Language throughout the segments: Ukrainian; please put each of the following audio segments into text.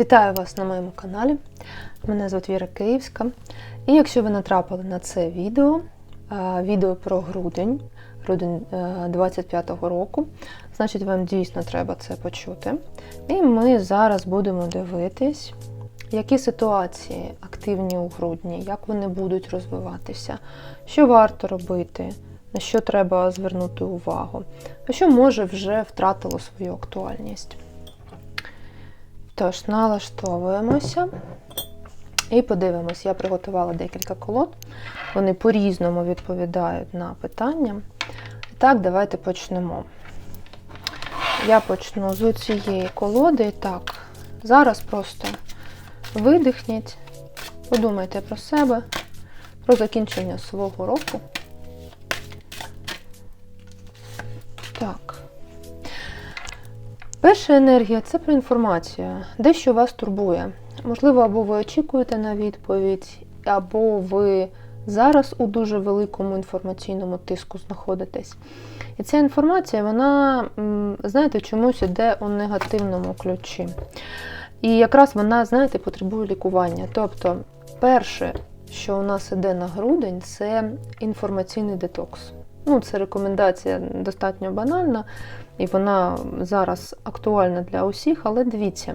Вітаю вас на моєму каналі. Мене звуть Віра Київська. І якщо ви натрапили на це відео, е, відео про грудень, грудень е, 25-го року, значить вам дійсно треба це почути. І ми зараз будемо дивитись, які ситуації активні у грудні, як вони будуть розвиватися, що варто робити, на що треба звернути увагу, а що може вже втратило свою актуальність. Тож, налаштовуємося і подивимось. Я приготувала декілька колод. Вони по-різному відповідають на питання. І так, давайте почнемо. Я почну з цієї колоди. І так, зараз просто видихніть, подумайте про себе, про закінчення свого року. Так. Перша енергія це про інформацію. Дещо вас турбує. Можливо, або ви очікуєте на відповідь, або ви зараз у дуже великому інформаційному тиску знаходитесь. І ця інформація, вона, знаєте, чомусь іде у негативному ключі. І якраз вона, знаєте, потребує лікування. Тобто, перше, що у нас іде на грудень, це інформаційний детокс. Ну, це рекомендація достатньо банальна, і вона зараз актуальна для усіх, але дивіться,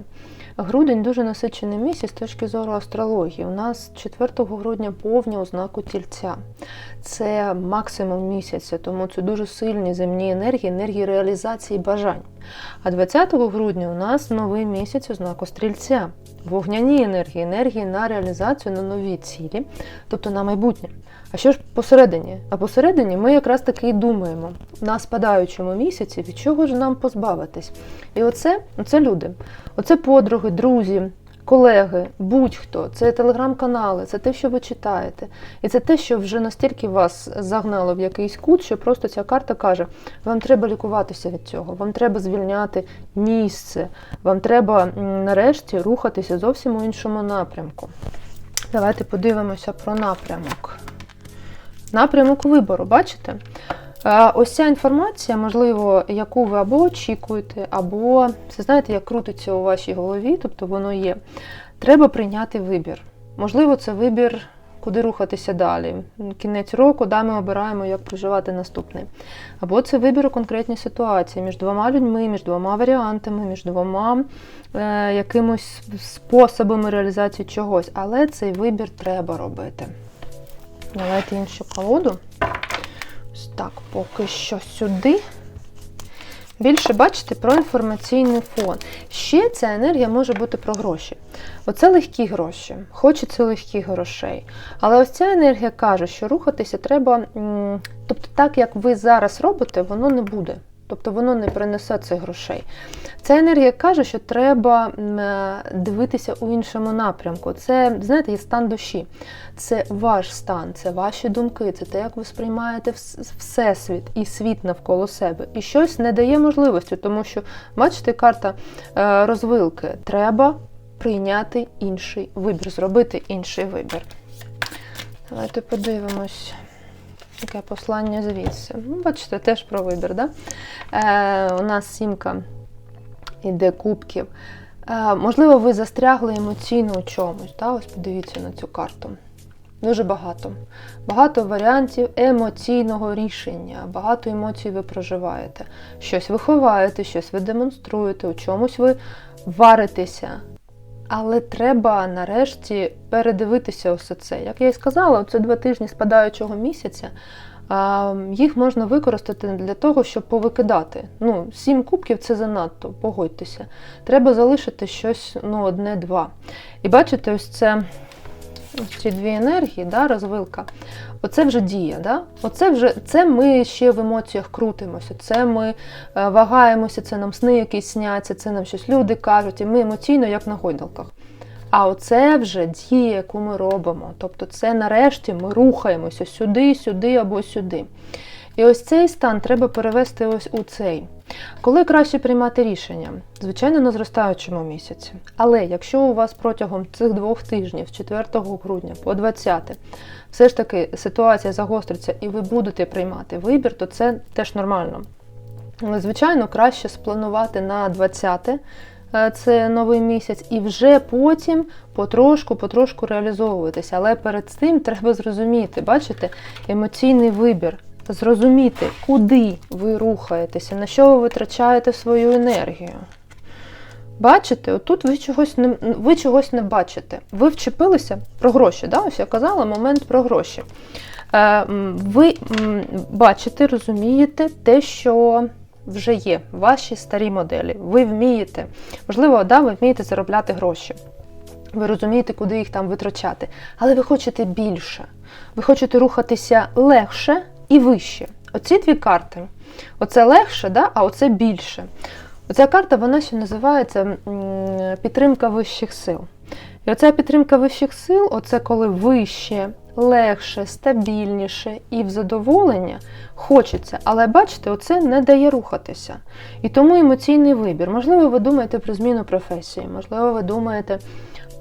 грудень дуже насичений місяць з точки зору астрології. У нас 4 грудня повні ознаку тільця. Це максимум місяця, тому це дуже сильні земні енергії, енергії реалізації бажань. А 20 грудня у нас новий місяць ознаку стрільця. Вогняні енергії, енергії на реалізацію на нові цілі, тобто на майбутнє. А що ж посередині? А посередині ми якраз таки і думаємо на спадаючому місяці, від чого ж нам позбавитись. І оце, оце люди, оце подруги, друзі, колеги, будь-хто, це телеграм-канали, це те, що ви читаєте. І це те, що вже настільки вас загнало в якийсь кут, що просто ця карта каже: вам треба лікуватися від цього, вам треба звільняти місце, вам треба нарешті рухатися зовсім у іншому напрямку. Давайте подивимося про напрямок. Напрямок вибору, бачите? Е, Ось ця інформація, можливо, яку ви або очікуєте, або це знаєте, як крутиться у вашій голові, тобто воно є. Треба прийняти вибір. Можливо, це вибір, куди рухатися далі. Кінець року, да, ми обираємо, як проживати наступний. Або це вибір у конкретній ситуації між двома людьми, між двома варіантами, між двома е, якимось способами реалізації чогось. Але цей вибір треба робити. Давайте іншу колоду. Ось так, поки що сюди. Більше бачите про інформаційний фон. Ще ця енергія може бути про гроші. Оце легкі гроші, хочеться легких грошей. Але ось ця енергія каже, що рухатися треба, тобто так, як ви зараз робите, воно не буде. Тобто воно не принесе цих грошей. Ця енергія каже, що треба е, дивитися у іншому напрямку. Це, знаєте, є стан душі. Це ваш стан, це ваші думки, це те, як ви сприймаєте всесвіт і світ навколо себе. І щось не дає можливості, тому що, бачите, карта е, розвилки. Треба прийняти інший вибір, зробити інший вибір. Давайте подивимось. Таке послання звідси. Ну, бачите, теж про вибір. Да? Е, у нас сімка іде кубків. Е, можливо, ви застрягли емоційно у чомусь. Да? Ось подивіться на цю карту. Дуже багато. Багато варіантів емоційного рішення, багато емоцій ви проживаєте. Щось ви ховаєте, щось ви демонструєте, у чомусь ви варитеся. Але треба нарешті передивитися усе це. Як я і сказала, це два тижні спадаючого місяця. Їх можна використати для того, щоб повикидати. Ну, сім кубків це занадто, погодьтеся. Треба залишити щось ну, одне-два. І бачите, ось це ці дві енергії, да, розвилка. Оце вже дія. Да? Оце вже це ми ще в емоціях крутимося. Це ми е, вагаємося, це нам сни якісь сняться, це нам щось люди кажуть, і ми емоційно, як на гойдалках. А оце вже дія, яку ми робимо. Тобто, це нарешті ми рухаємося сюди, сюди або сюди. І ось цей стан треба перевести ось у цей. Коли краще приймати рішення? Звичайно, на зростаючому місяці. Але якщо у вас протягом цих двох тижнів, з 4 грудня по 20, все ж таки ситуація загостриться і ви будете приймати вибір, то це теж нормально. Але, звичайно, краще спланувати на 20 е, це новий місяць, і вже потім потрошку-потрошку реалізовуватися. Але перед цим треба зрозуміти, бачите, емоційний вибір. Зрозуміти, куди ви рухаєтеся, на що ви витрачаєте свою енергію. Бачите, отут ви чогось не, ви чогось не бачите. Ви вчепилися про гроші. Да? Ось я казала момент про гроші. Е, ви бачите, розумієте те, що вже є, ваші старі моделі. Ви вмієте, можливо, да, ви вмієте заробляти гроші. Ви розумієте, куди їх там витрачати. Але ви хочете більше. Ви хочете рухатися легше і вище. Оці дві карти. Оце легше, да? а оце більше. Оця карта вона ще називається підтримка вищих сил. І оця підтримка вищих сил, оце коли вище, легше, стабільніше і в задоволення хочеться. Але бачите, оце не дає рухатися. І тому емоційний вибір. Можливо, ви думаєте про зміну професії, можливо, ви думаєте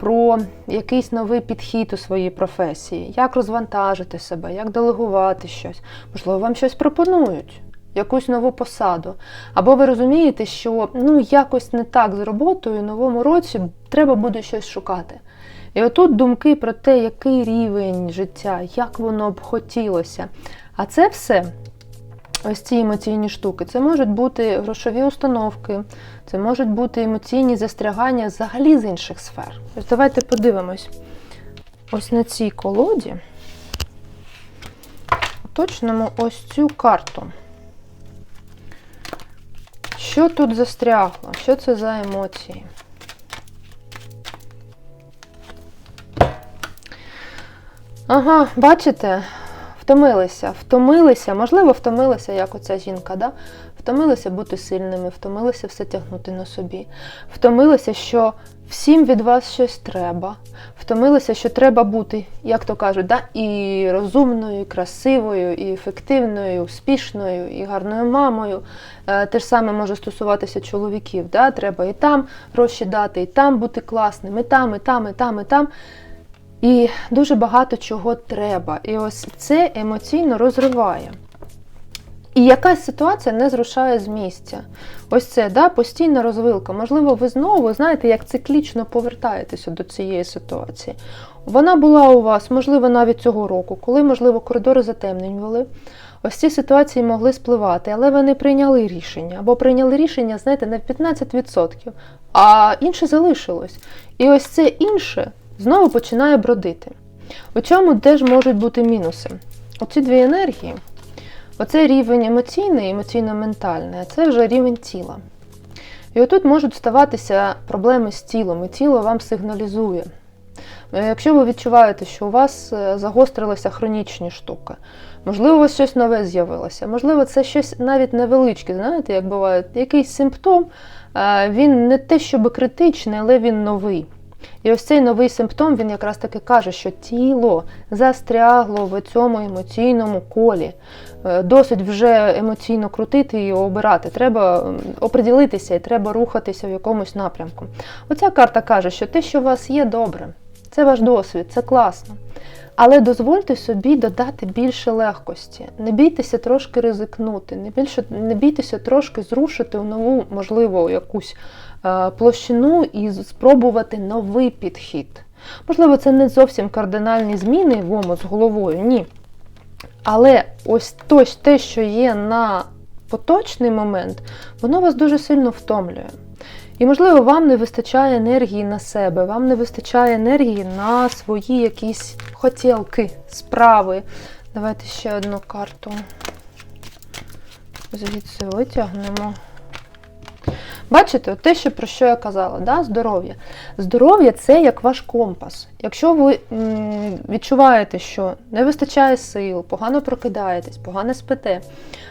про якийсь новий підхід у своїй професії, як розвантажити себе, як делегувати щось. Можливо, вам щось пропонують якусь нову посаду. Або ви розумієте, що ну якось не так з роботою в новому році треба буде щось шукати. І отут думки про те, який рівень життя, як воно б хотілося. А це все, ось ці емоційні штуки, це можуть бути грошові установки, це можуть бути емоційні застрягання взагалі з інших сфер. Ось давайте подивимось. Ось на цій колоді уточнимо ось цю карту. Що тут застрягло? Що це за емоції? Ага, бачите, втомилися, втомилися, можливо, втомилися, як оця жінка, да? втомилися бути сильними, втомилися все тягнути на собі, втомилися, що всім від вас щось треба, втомилися, що треба бути, як то кажуть, да? і розумною, і красивою, і ефективною, і успішною, і гарною мамою. Е, Те ж саме може стосуватися чоловіків. Да? Треба і там гроші дати, і там бути класним, і там, і там, і там, і там. І дуже багато чого треба. І ось це емоційно розриває. І якась ситуація не зрушає з місця. Ось це да, постійна розвилка. Можливо, ви знову, знаєте, як циклічно повертаєтеся до цієї ситуації. Вона була у вас, можливо, навіть цього року, коли, можливо, коридори затемнювали. Ось ці ситуації могли спливати, але ви не прийняли рішення. Або прийняли рішення, знаєте, на 15%, а інше залишилось. І ось це інше знову починає бродити. У чому теж можуть бути мінуси? Оці дві енергії. Оце рівень емоційний, емоційно-ментальний, а це вже рівень тіла. І отут можуть ставатися проблеми з тілом, і тіло вам сигналізує. Е, Якщо ви відчуваєте, що у вас е, загострилися хронічні штуки, можливо, у вас щось нове з'явилося, можливо, це щось навіть невеличке, знаєте, як буває, якийсь симптом, е, він не те, щоб критичний, але він новий. І ось цей новий симптом він якраз таки каже, що тіло застрягло в цьому емоційному колі. Е, Досить вже емоційно крутити і обирати. Треба оприділитися і треба рухатися в якомусь напрямку. Оця карта каже, що те, що у вас є, добре. Це ваш досвід, це класно. Але дозвольте собі додати більше легкості. Не бійтеся трошки ризикнути, не, більше, не бійтеся трошки зрушити у нову, можливо, якусь площину і спробувати новий підхід. Можливо, це не зовсім кардинальні зміни в омут з головою, ні. Але ось то- те, що є на поточний момент, воно вас дуже сильно втомлює. І, можливо, вам не вистачає енергії на себе, вам не вистачає енергії на свої якісь хотілки, справи. Давайте ще одну карту. Звідси витягнемо. Бачите, те, що про що я казала, да? здоров'я. Здоров'я це як ваш компас. Якщо ви відчуваєте, що не вистачає сил, погано прокидаєтесь, погано спите,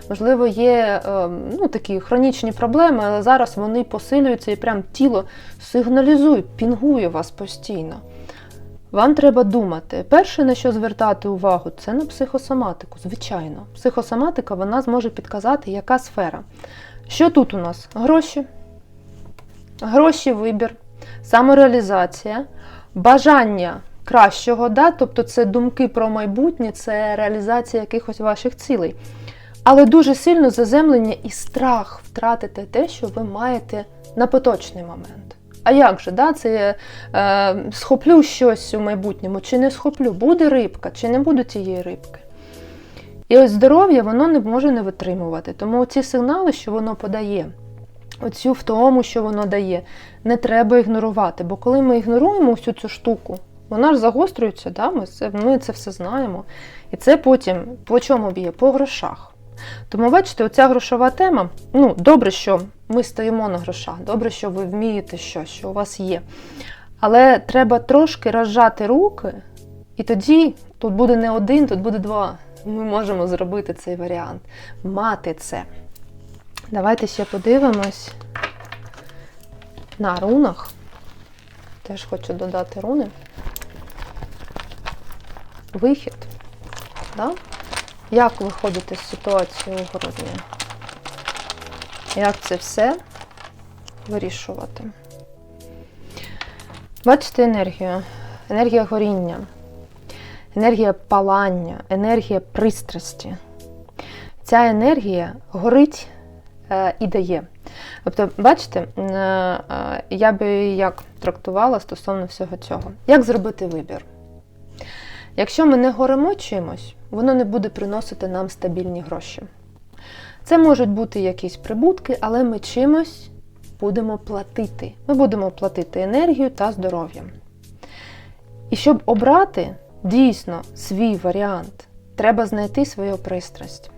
можливо, є е, ну, такі хронічні проблеми, але зараз вони посилюються і прям тіло сигналізує, пінгує вас постійно. Вам треба думати. Перше, на що звертати увагу, це на психосоматику, звичайно. Психосоматика вона зможе підказати, яка сфера. Що тут у нас? Гроші, гроші, вибір, самореалізація, бажання кращого, да? тобто це думки про майбутнє, це реалізація якихось ваших цілей. Але дуже сильно заземлення і страх втратити те, що ви маєте на поточний момент. А як же, да? це е, схоплю щось у майбутньому, чи не схоплю, буде рибка, чи не буде тієї рибки. І ось здоров'я воно не може не витримувати. Тому ці сигнали, що воно подає, оцю втому, що воно дає, не треба ігнорувати. Бо коли ми ігноруємо всю цю штуку, вона ж загострюється, да? ми, це, ми це все знаємо. І це потім по чому б'є? По грошах. Тому, бачите, оця грошова тема, ну, добре, що ми стоїмо на грошах, добре, що ви вмієте щось, що у вас є. Але треба трошки розжати руки, і тоді тут буде не один, тут буде два. Ми можемо зробити цей варіант, мати це. Давайте ще подивимось на рунах. Теж хочу додати руни. Вихід. Да? Як виходити з ситуації у грудні? Як це все вирішувати? Бачите енергію? Енергія горіння, енергія палання, енергія пристрасті. Ця енергія горить і дає. Тобто, бачите, е, е, я би як трактувала стосовно всього цього. Як зробити вибір? Якщо ми не горимо чимось, воно не буде приносити нам стабільні гроші. Це можуть бути якісь прибутки, але ми чимось будемо платити. Ми будемо платити енергію та здоров'ям. І щоб обрати дійсно свій варіант, треба знайти свою пристрасть.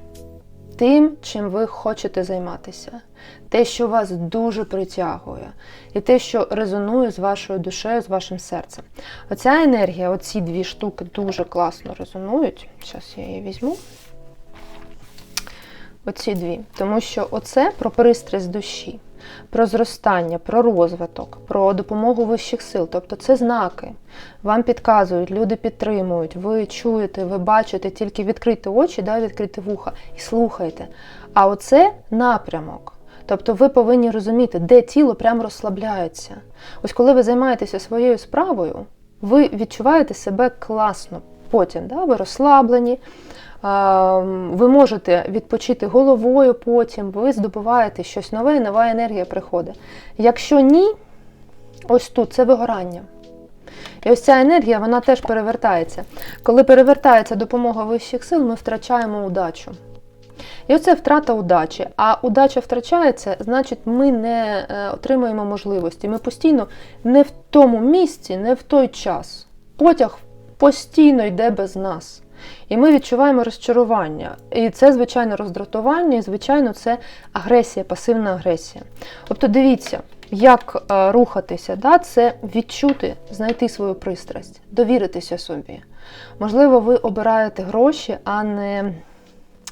Тим, чим ви хочете займатися, те, що вас дуже притягує, і те, що резонує з вашою душею, з вашим серцем. Оця енергія, оці дві штуки дуже класно резонують. Зараз я її візьму. Оці дві. Тому що оце про пристрасть душі, про зростання, про розвиток, про допомогу вищих сил. Тобто це знаки. Вам підказують, люди підтримують, ви чуєте, ви бачите, тільки відкрити очі, да, відкрити вуха і слухайте. А оце напрямок. Тобто ви повинні розуміти, де тіло прямо розслабляється. Ось коли ви займаєтеся своєю справою, ви відчуваєте себе класно. Потім да, ви розслаблені, ви можете відпочити головою потім, ви здобуваєте щось нове, і нова енергія приходить. Якщо ні, ось тут це вигорання. І ось ця енергія вона теж перевертається. Коли перевертається допомога вищих сил, ми втрачаємо удачу. І оце втрата удачі. А удача втрачається, значить, ми не е, отримуємо можливості. Ми постійно не в тому місці, не в той час. Потяг постійно йде без нас. І ми відчуваємо розчарування. І це, звичайно, роздратування, і, звичайно, це агресія, пасивна агресія. Тобто, дивіться, як е, рухатися, да? це відчути, знайти свою пристрасть, довіритися собі. Можливо, ви обираєте гроші, а не,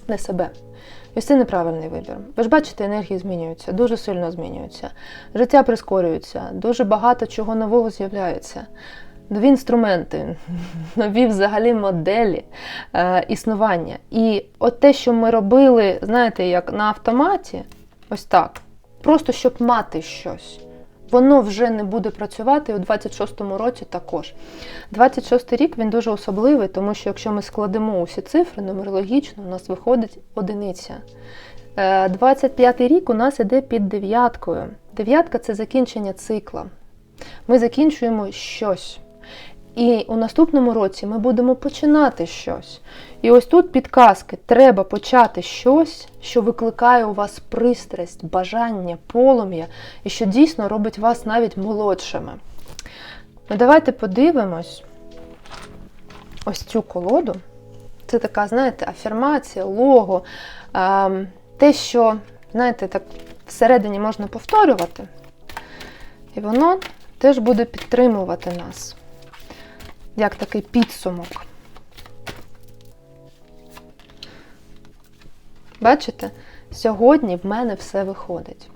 не себе. Ось це неправильний вибір. Ви ж бачите, енергії змінюються, дуже сильно змінюються. Життя прискорюється, дуже багато чого нового з'являється нові інструменти, нові взагалі моделі е, існування. І от те, що ми робили, знаєте, як на автоматі, ось так, просто щоб мати щось. Воно вже не буде працювати у 26-му році також. 26-й рік він дуже особливий, тому що якщо ми складемо усі цифри нумерологічно, у нас виходить одиниця. 25-й е, рік у нас іде під дев'яткою. Дев'ятка це закінчення цикла. Ми закінчуємо щось. І у наступному році ми будемо починати щось. І ось тут підказки: треба почати щось, що викликає у вас пристрасть, бажання, полум'я, і що дійсно робить вас навіть молодшими. Ну, Давайте подивимось ось цю колоду. Це така, знаєте, афірмація, лого, те, що, знаєте, так всередині можна повторювати, і воно теж буде підтримувати нас як такий підсумок. Бачите, сьогодні в мене все виходить.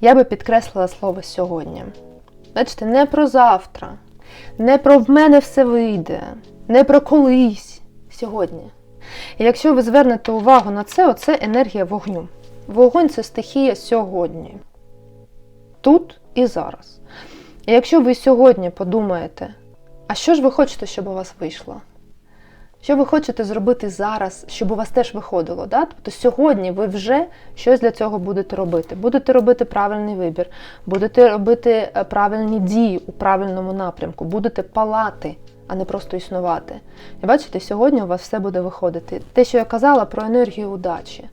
Я би підкреслила слово сьогодні. Бачите, не про завтра, не про в мене все вийде, не про колись сьогодні. І якщо ви звернете увагу на це, оце енергія вогню. Вогонь це стихія сьогодні. Тут і зараз. І якщо ви сьогодні подумаєте, а що ж ви хочете, щоб у вас вийшло? Що ви хочете зробити зараз, щоб у вас теж виходило? Да? Тобто сьогодні ви вже щось для цього будете робити. Будете робити правильний вибір, будете робити е, правильні дії у правильному напрямку, будете палати, а не просто існувати. І бачите, сьогодні у вас все буде виходити. Те, що я казала про енергію удачі.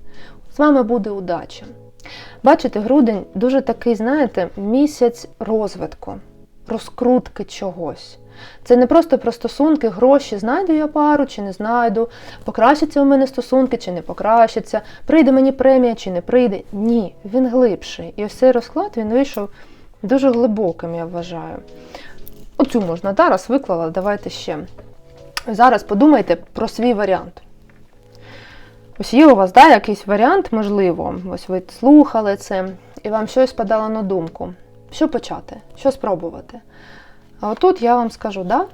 З вами буде удача. Бачите, грудень дуже такий, знаєте, місяць розвитку, розкрутки чогось. Це не просто про стосунки, гроші, знайду я пару чи не знайду, покращаться у мене стосунки чи не покращаться, прийде мені премія чи не прийде. Ні, він глибший. І ось цей розклад він вийшов дуже глибоким, я вважаю. Оцю можна зараз виклала, давайте ще. Зараз подумайте про свій варіант. Ось є у вас да, якийсь варіант, можливо, ось ви слухали це, і вам щось падало на думку. Що почати? Що спробувати? А отут я вам скажу, да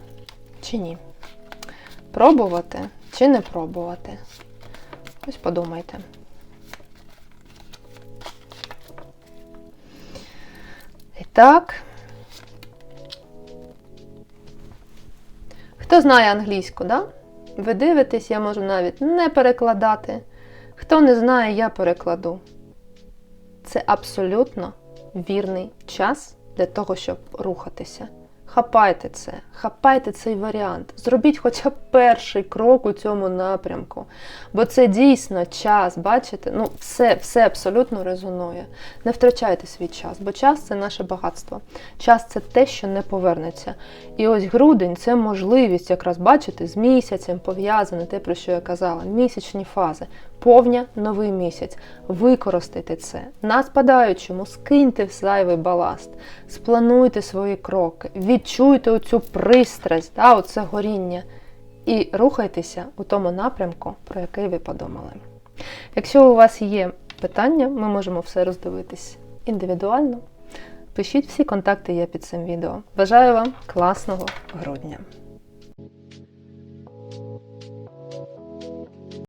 чи ні. Пробувати чи не пробувати. Ось подумайте. І так. Хто знає англійську, да? Ви дивитесь, я можу навіть не перекладати. Хто не знає, я перекладу. Це абсолютно вірний час для того, щоб рухатися. Хапайте це, хапайте цей варіант. Зробіть хоча б перший крок у цьому напрямку. Бо це дійсно час, бачите? Ну, все, все абсолютно резонує. Не втрачайте свій час, бо час це наше багатство. Час це те, що не повернеться. І ось грудень це можливість, якраз бачите, з місяцем пов'язане те, про що я казала, місячні фази. Повня новий місяць. Використайте це. На спадаючому скиньте зайвий баласт, сплануйте свої кроки, відчуйте оцю пристрасть, да, оце горіння. І рухайтеся у тому напрямку, про який ви подумали. Якщо у вас є питання, ми можемо все роздивитись індивідуально. Пишіть всі контакти є під цим відео. Бажаю вам класного грудня!